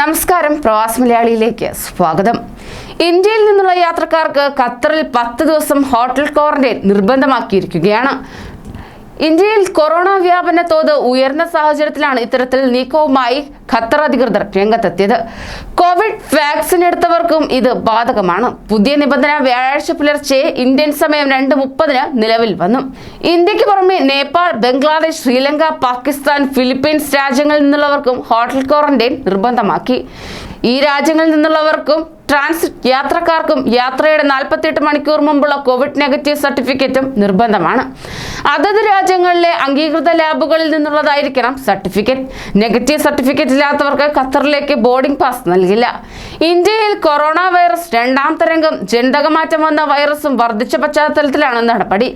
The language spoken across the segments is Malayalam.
നമസ്കാരം പ്രവാസ് മലയാളിയിലേക്ക് സ്വാഗതം. ഇന്ത്യയിൽ നിന്നുള്ള യാത്രക്കാർക്ക് ഖത്തറിൽ പത്ത് ദിവസം ഹോട്ടൽ ക്വാറന്റൈൻ നിർബന്ധമാക്കിയിരിക്കുകയാണ്. ഇന്ത്യയിൽ കൊറോണ വ്യാപന തോത് ഉയർന്ന സാഹചര്യത്തിലാണ് ഇത്തരത്തിൽ നീക്കവുമായി ഖത്തർ അധികൃതർ രംഗത്തെത്തിയത്. കോവിഡ് വാക്സിൻ എടുത്തവർക്കും ഇത് ബാധകമാണ്. പുതിയ നിബന്ധന വ്യാഴാഴ്ച പുലർച്ചെ ഇന്ത്യൻ സമയം രണ്ട് മുപ്പതിന് നിലവിൽ വന്നു. ഇന്ത്യയ്ക്ക് പുറമെ നേപ്പാൾ ബംഗ്ലാദേശ് ശ്രീലങ്ക പാകിസ്ഥാൻ ഫിലിപ്പീൻസ് രാജ്യങ്ങളിൽ നിന്നുള്ളവർക്കും ഹോട്ടൽ ക്വാറന്റൈൻ നിർബന്ധമാക്കി. ഈ രാജ്യങ്ങളിൽ നിന്നുള്ളവർക്കും ട്രാൻസിറ്റ് യാത്രക്കാർക്കും യാത്രയുടെ നാൽപ്പത്തിയെട്ട് മണിക്കൂർ മുമ്പുള്ള കോവിഡ് നെഗറ്റീവ് സർട്ടിഫിക്കറ്റും നിർബന്ധമാണ്. അതത് രാജ്യങ്ങളിലെ അംഗീകൃത ലാബുകളിൽ നിന്നുള്ളതായിരിക്കണം സർട്ടിഫിക്കറ്റ്. നെഗറ്റീവ് സർട്ടിഫിക്കറ്റ് ഇല്ലാത്തവർക്ക് ഖത്തറിലേക്ക് ബോർഡിംഗ് പാസ് നൽകില്ല. ഇന്ത്യയിൽ കൊറോണ വൈറസ് രണ്ടാം തരംഗം ജനിതകമാറ്റം വന്ന വൈറസും വർദ്ധിച്ച പശ്ചാത്തലത്തിലാണ് നടപടി.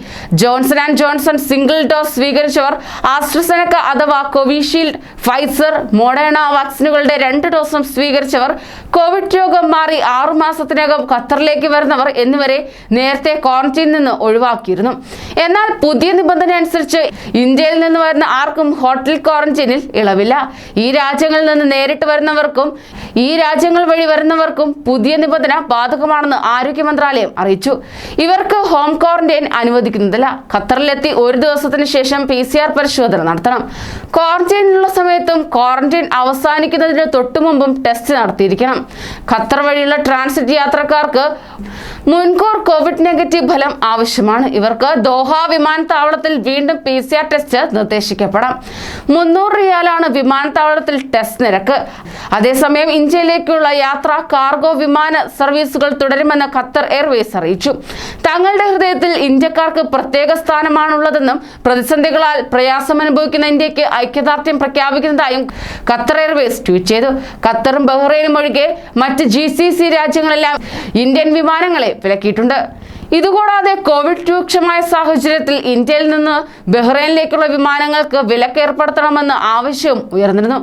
Johnson and Johnson single dose സ്വീകരിച്ചവർ AstraZeneca അഥവാ കോവിഷീൽഡ് ഫൈസർ മോഡേണ വാക്സിനുകളുടെ രണ്ട് ഡോസും സ്വീകരിച്ചവർ കോവിഡ് രോഗം മാറി ആറുമാസത്തിനകം ഖത്തറിലേക്ക് വരുന്നവർ എന്നിവരെ നേരത്തെ ക്വാറന്റീനിൽ നിന്ന് ഒഴിവാക്കിയിരുന്നു. എന്നാൽ പുതിയ നിബന്ധന അനുസരിച്ച് ഇന്ത്യയിൽ നിന്ന് വരുന്ന ആർക്കും ഹോട്ടൽ ക്വാറന്റീനിൽ ഇളവില്ല. ഈ രാജ്യങ്ങളിൽ നിന്ന് നേരിട്ട് വരുന്നവർക്കും ഈ രാജ്യങ്ങൾ വഴി വരുന്നവർക്കും പുതിയ നിബന്ധന ബാധകമാണെന്ന് ആരോഗ്യ മന്ത്രാലയം അറിയിച്ചു. ഇവർക്ക് ഹോം ക്വാറന്റൈൻ അനുവദിക്കുന്നതല്ല. ഖത്തറിലെത്തി ഒരു ദിവസത്തിന് ശേഷം പി പരിശോധന നടത്തണം. ക്വാറന്റൈനിലുള്ള ക്വാറന്റൈൻ അവസാനിക്കുന്നതിന് തൊട്ടുമുമ്പും ടെസ്റ്റ് നടത്തിയിരിക്കണം. ഖത്തർ വഴിയുള്ള ട്രാൻസിറ്റ് യാത്രക്കാർക്ക് മുൻകൂർ കോവിഡ് നെഗറ്റീവ് ഫലം ആവശ്യമാണ്. ഇവർക്ക് ദോഹ വിമാനത്താവളത്തിൽ വീണ്ടും പി സി ആർ ടെസ്റ്റ് നിർദ്ദേശിക്കപ്പെടാം. മുന്നൂറ് റിയാലാണ് വിമാനത്താവളത്തിൽ ടെസ്റ്റ് നിരക്ക്. അതേസമയം ഇന്ത്യയിലേക്കുള്ള യാത്ര കാർഗോ വിമാന സർവീസുകൾ തുടരുമെന്ന് ഖത്തർ എയർവേസ് അറിയിച്ചു. തങ്ങളുടെ ഹൃദയത്തിൽ ഇന്ത്യക്കാർക്ക് പ്രത്യേക സ്ഥാനമാണുള്ളതെന്നും പ്രതിസന്ധികളാൽ പ്രയാസം അനുഭവിക്കുന്ന ഇന്ത്യയ്ക്ക് ഐക്യദാർഢ്യം പ്രഖ്യാപിക്കുന്നതായും ഖത്തർ എയർവേസ് ട്വീറ്റ് ചെയ്തു. ഖത്തറും ബഹ്റൈനും ഒഴികെ മറ്റ് ജി സി സി രാജ്യങ്ങളെല്ലാം ഇന്ത്യൻ വിമാനങ്ങളെ വിലക്കിയിട്ടുണ്ട്. ഇതുകൂടാതെ കോവിഡ് രൂക്ഷമായ സാഹചര്യത്തിൽ ഇന്ത്യയിൽ നിന്ന് ബഹ്റൈനിലേക്കുള്ള വിമാനങ്ങൾക്ക് വിലക്ക് ഏർപ്പെടുത്തണമെന്ന് ആവശ്യവും ഉയർന്നിരുന്നു.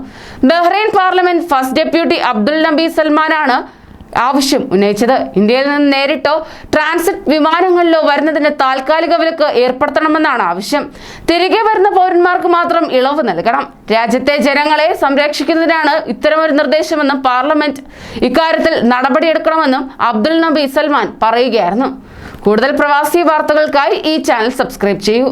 Bahrain parliament first deputy Abdul Nabi സൽമാനാണ് ആവശ്യം ഉന്നയിച്ചത്. ഇന്ത്യയിൽ നിന്ന് നേരിട്ടോ ട്രാൻസിറ്റ് വിമാനങ്ങളിലോ വരുന്നതിന് താൽക്കാലിക വിലക്ക് ഏർപ്പെടുത്തണമെന്നാണ് ആവശ്യം. തിരികെ വരുന്ന പൗരന്മാർക്ക് മാത്രം ഇളവ് നൽകണം. രാജ്യത്തെ ജനങ്ങളെ സംരക്ഷിക്കുന്നതിനാണ് ഇത്തരമൊരു നിർദ്ദേശമെന്നും പാർലമെന്റ് ഇക്കാര്യത്തിൽ നടപടിയെടുക്കണമെന്നും അബ്ദുൽ നബി സൽമാൻ പറയുകയായിരുന്നു. കൂടുതൽ പ്രവാസി വാർത്തകൾക്കായി ഈ ചാനൽ സബ്സ്ക്രൈബ് ചെയ്യൂ.